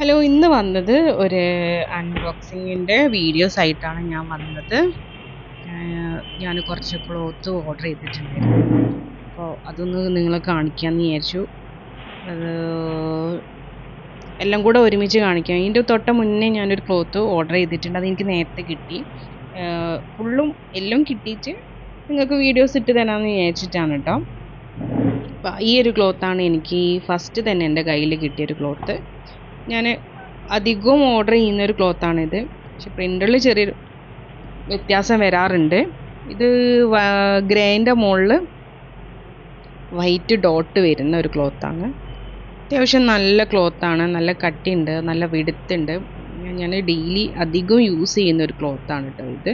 Hello ഇന്ന് വന്നത് ഒരു അൺബോക്സിങ്ങിന്റെ വീഡിയോസ് ആയിട്ടാണ് ഞാൻ വന്നത്. ഞാൻ കുറച്ച് ക്ലോത്ത് ഓർഡർ ചെയ്തിട്ടുണ്ടായിരുന്നു. അപ്പോൾ അതൊന്ന് നിങ്ങളെ കാണിക്കാമെന്ന് വിചാരിച്ചു. അത് എല്ലാം കൂടെ ഒരുമിച്ച് കാണിക്കാം. ഇതിന്റെ തൊട്ട് മുന്നേ ഞാനൊരു ക്ലോത്ത് ഓർഡർ ചെയ്തിട്ടുണ്ട്. അത് എനിക്ക് നേരത്തെ കിട്ടി. ഫുള്ളും എല്ലാം കിട്ടിയിട്ട് നിങ്ങൾക്ക് വീഡിയോസ് ഇട്ട് തരാമെന്ന് വിചാരിച്ചിട്ടാണ് കേട്ടോ. ഈ ഒരു ക്ലോത്താണ് എനിക്ക് ഫസ്റ്റ് തന്നെ എന്റെ കയ്യിൽ കിട്ടിയൊരു ക്ലോത്ത് ഞാൻ അധികവും ഓർഡർ ചെയ്യുന്ന ഒരു ക്ലോത്താണിത് പക്ഷെ പ്രിന്ററിൽ ചെറിയൊരു വ്യത്യാസം വരാറുണ്ട്. ഇത് ഗ്രേന്റെ മുകളിൽ വൈറ്റ് ഡോട്ട് വരുന്ന ഒരു ക്ലോത്താണ് അത്യാവശ്യം നല്ല ക്ലോത്താണ് നല്ല കട്ടിയുണ്ട് നല്ല വിടുത്തുണ്ട്. ഞാൻ ഡെയിലി അധികം യൂസ് ചെയ്യുന്ന ഒരു ക്ലോത്താണ് കേട്ടോ ഇത്.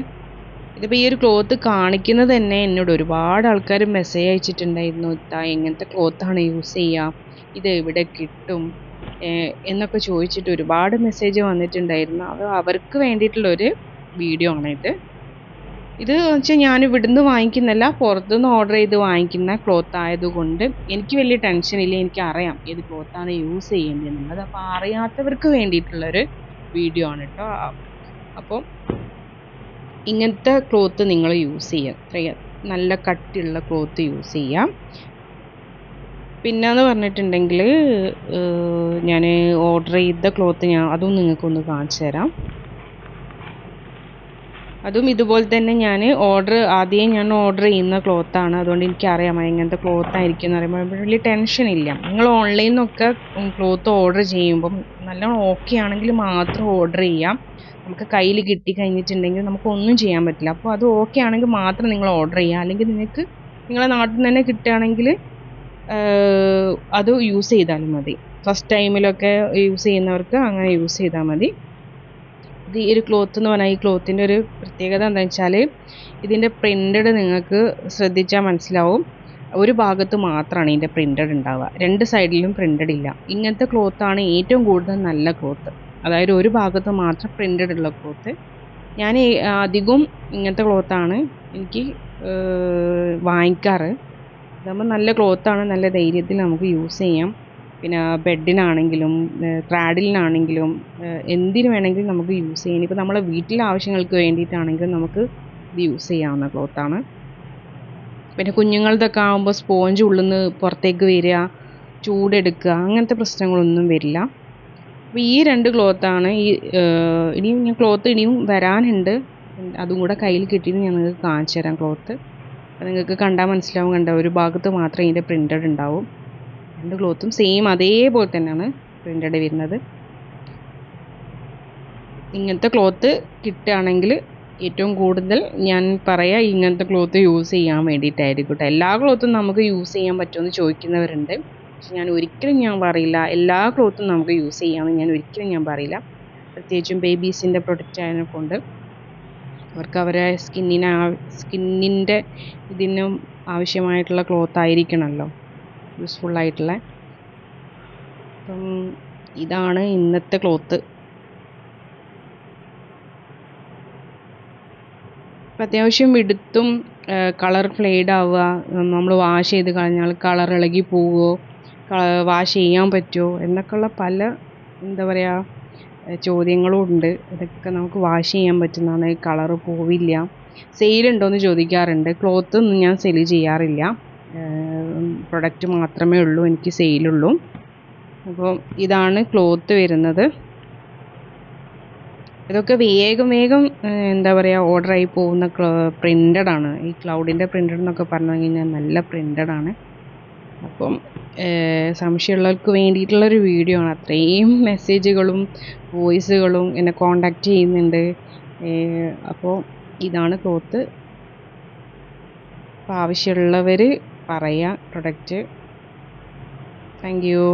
ഇതിപ്പോൾ ഈ ഒരു ക്ലോത്ത് കാണിക്കുന്നത് തന്നെ എന്നോട് ഒരുപാട് ആൾക്കാർ മെസ്സേജ് അയച്ചിട്ടുണ്ടായിരുന്നു. ഇത്താ എങ്ങനത്തെ ക്ലോത്താണ് യൂസ് ചെയ്യുക ഇത് എവിടെ കിട്ടും? എന്നൊക്കെ ചോദിച്ചിട്ട് ഒരുപാട് മെസ്സേജ് വന്നിട്ടുണ്ടായിരുന്നു. അത് അവർക്ക് വേണ്ടിയിട്ടുള്ളൊരു വീഡിയോ ആണ് ഇത്. വെച്ചാൽ ഞാൻ ഇവിടുന്ന് വാങ്ങിക്കുന്നല്ല പുറത്തുനിന്ന് ഓർഡർ ചെയ്ത് വാങ്ങിക്കുന്ന ക്ലോത്ത് ആയതുകൊണ്ട് എനിക്ക് വലിയ ടെൻഷനില്ല എനിക്ക് അറിയാം ഏത് ക്ലോത്താണ് യൂസ് ചെയ്യേണ്ടതെന്നുള്ളത്. അപ്പോൾ അറിയാത്തവർക്ക് വേണ്ടിയിട്ടുള്ളൊരു വീഡിയോ ആണ് കേട്ടോ അപ്പോൾ ഇങ്ങനത്തെ ക്ലോത്ത് നിങ്ങൾ യൂസ് ചെയ്യുക. നല്ല കട്ടിയുള്ള ക്ലോത്ത് യൂസ് ചെയ്യാം. പിന്നെന്ന് പറഞ്ഞിട്ടുണ്ടെങ്കിൽ ഞാൻ ഓർഡർ ചെയ്ത ക്ലോത്ത് ഞാൻ അതും നിങ്ങൾക്കൊന്ന് കാണിച്ചു തരാം അതും ഇതുപോലെ തന്നെ ഞാൻ ഓർഡർ ആദ്യം ഞാൻ ഓർഡർ ചെയ്യുന്ന ക്ലോത്താണ് അതുകൊണ്ട് എനിക്കറിയാം എങ്ങനത്തെ ക്ലോത്ത് ആയിരിക്കും എന്ന് പറയുമ്പോൾ വലിയ ടെൻഷൻ ഇല്ല. നിങ്ങൾ ഓൺലൈനിൽ നിന്നൊക്കെ ക്ലോത്ത് ഓർഡർ ചെയ്യുമ്പം നല്ല ഓക്കെ ആണെങ്കിൽ മാത്രം ഓർഡർ ചെയ്യാം. നമുക്ക് കയ്യിൽ കിട്ടി കഴിഞ്ഞിട്ടുണ്ടെങ്കിൽ നമുക്ക് ഒന്നും ചെയ്യാൻ പറ്റില്ല. അപ്പോൾ അത് ഓക്കെ ആണെങ്കിൽ മാത്രം നിങ്ങൾ ഓർഡർ ചെയ്യുക. അല്ലെങ്കിൽ നിങ്ങൾക്ക് നിങ്ങളെ നാട്ടിൽ നിന്ന് തന്നെ കിട്ടുകയാണെങ്കിൽ അത് യൂസ് ചെയ്താലും മതി. ഫസ്റ്റ് ടൈമിലൊക്കെ യൂസ് ചെയ്യുന്നവർക്ക് അങ്ങനെ യൂസ് ചെയ്താൽ മതി. ഇത് ഈ ഒരു ക്ലോത്ത് എന്ന് പറഞ്ഞാൽ ഈ ക്ലോത്തിന്റെ ഒരു പ്രത്യേകത എന്താണെന്ന് വെച്ചാൽ ഇതിന്റെ പ്രിന്റഡ് നിങ്ങൾക്ക് ശ്രദ്ധിച്ചാൽ മനസ്സിലാവും. ഒരു ഭാഗത്ത് മാത്രമാണ് ഇതിന്റെ പ്രിന്റഡ് ഉണ്ടാവുക. രണ്ട് സൈഡിലും പ്രിന്റഡ് ഇല്ല. ഇങ്ങനത്തെ ക്ലോത്താണ് ഏറ്റവും കൂടുതൽ നല്ല ക്ലോത്ത് അതായത് ഒരു ഭാഗത്ത് മാത്രം പ്രിന്റഡ് ഉള്ള ക്ലോത്ത് ഞാൻ അധികവും ഇങ്ങനത്തെ ക്ലോത്താണ് എനിക്ക് വാങ്ങിക്കാറ്. ഇതാകുമ്പോൾ നല്ല ക്ലോത്താണ് നല്ല ധൈര്യത്തിൽ നമുക്ക് യൂസ് ചെയ്യാം. പിന്നെ ബെഡിനാണെങ്കിലും ക്രാഡിലിനാണെങ്കിലും എന്തിനു വേണമെങ്കിലും നമുക്ക് യൂസ് ചെയ്യാം. ഇപ്പോൾ നമ്മളെ വീട്ടിലെ ആവശ്യങ്ങൾക്ക് വേണ്ടിയിട്ടാണെങ്കിലും നമുക്ക് ഇത് യൂസ് ചെയ്യാവുന്ന ക്ലോത്താണ് പിന്നെ കുഞ്ഞുങ്ങളതൊക്കെ ആകുമ്പോൾ സ്പോഞ്ച് ഉള്ളിൽ നിന്ന് പുറത്തേക്ക് വരിക ചൂടെടുക്കുക അങ്ങനത്തെ പ്രശ്നങ്ങളൊന്നും വരില്ല. അപ്പോൾ ഈ രണ്ട് ക്ലോത്താണ് ഈ ഇനിയും ഞാൻ ക്ലോത്ത് ഇനിയും വരാനുണ്ട്. അതും കൂടെ കയ്യിൽ കിട്ടിയിട്ട് ഞാൻ നിങ്ങൾക്ക് കാണിച്ചു തരാം ക്ലോത്ത് അപ്പോൾ നിങ്ങൾക്ക് കണ്ടാൽ മനസ്സിലാവും കണ്ട? ഒരു ഭാഗത്ത് മാത്രമേ ഇതിന്റെ പ്രിന്റഡ് ഉണ്ടാവും. രണ്ട് ക്ലോത്തും സെയിം അതേപോലെ തന്നെയാണ് പ്രിന്റഡ് വരുന്നത്. ഇങ്ങനത്തെ ക്ലോത്ത് കിട്ടുകയാണെങ്കിൽ ഏറ്റവും കൂടുതൽ ഞാൻ പറയാ ഇങ്ങനത്തെ ക്ലോത്ത് യൂസ് ചെയ്യാൻ വേണ്ടിയിട്ടായിരിക്കും കേട്ടോ എല്ലാ ക്ലോത്തും നമുക്ക് യൂസ് ചെയ്യാൻ പറ്റുമെന്ന് ചോദിക്കുന്നവരുണ്ട്. പക്ഷെ ഞാൻ ഒരിക്കലും ഞാൻ പറയില്ല. എല്ലാ ക്ലോത്തും നമുക്ക് യൂസ് ചെയ്യാമെന്ന് ഞാൻ ഒരിക്കലും ഞാൻ പറയില്ല. പ്രത്യേകിച്ചും ബേബീസിന്റെ പ്രൊഡക്റ്റ് ആയതിനെ കൊണ്ട്. അവർക്ക് അവരെ സ്കിന്നിന് സ്കിന്നിന്റെ ഇതിനും ആവശ്യമായിട്ടുള്ള ക്ലോത്ത് ആയിരിക്കണമല്ലോ. യൂസ്ഫുൾ ആയിട്ടുള്ള. അപ്പം ഇതാണ് ഇന്നത്തെ ക്ലോത്ത്. അപ്പം അത്യാവശ്യം വിടുത്തും കളർ ഫ്ലെയ്ഡ് ആവുക നമ്മൾ വാഷ് ചെയ്ത് കളഞ്ഞാൽ കളർ ഇളകി പോവുമോ വാഷ് ചെയ്യാൻ പറ്റുമോ എന്നൊക്കെയുള്ള പല എന്താ പറയുക ചോദ്യങ്ങളും ഉണ്ട് ഇതൊക്കെ നമുക്ക് വാഷ് ചെയ്യാൻ പറ്റുന്നതാണ്. കളറ് പോവില്ല. സെയിലുണ്ടോ എന്ന് ചോദിക്കാറുണ്ട്. ക്ലോത്ത് ഒന്നും ഞാൻ സെയിൽ ചെയ്യാറില്ല. പ്രൊഡക്റ്റ് മാത്രമേ ഉള്ളൂ. എനിക്ക് സെയിലുള്ളൂ അപ്പോൾ ഇതാണ് ക്ലോത്ത് വരുന്നത്. ഇതൊക്കെ വേഗം വേഗം എന്താ പറയുക ഓർഡറായി പോകുന്ന പ്രിന്റഡ് ആണ്. ഈ ക്ലൗഡിന്റെ പ്രിന്റഡ് എന്നൊക്കെ പറഞ്ഞു കഴിഞ്ഞാൽ നല്ല പ്രിന്റഡ് ആണ്. അപ്പം സംശയമുള്ളവർക്ക് വേണ്ടിയിട്ടുള്ളൊരു വീഡിയോ ആണ്. അത്രയും മെസ്സേജുകളും വോയിസുകളും എന്നെ കോണ്ടാക്റ്റ് ചെയ്യുന്നുണ്ട്. അപ്പോൾ ഇതാണ് ക്ലോത്ത് അപ്പോൾ ആവശ്യമുള്ളവർ പറയുക പ്രൊഡക്റ്റ് താങ്ക് യു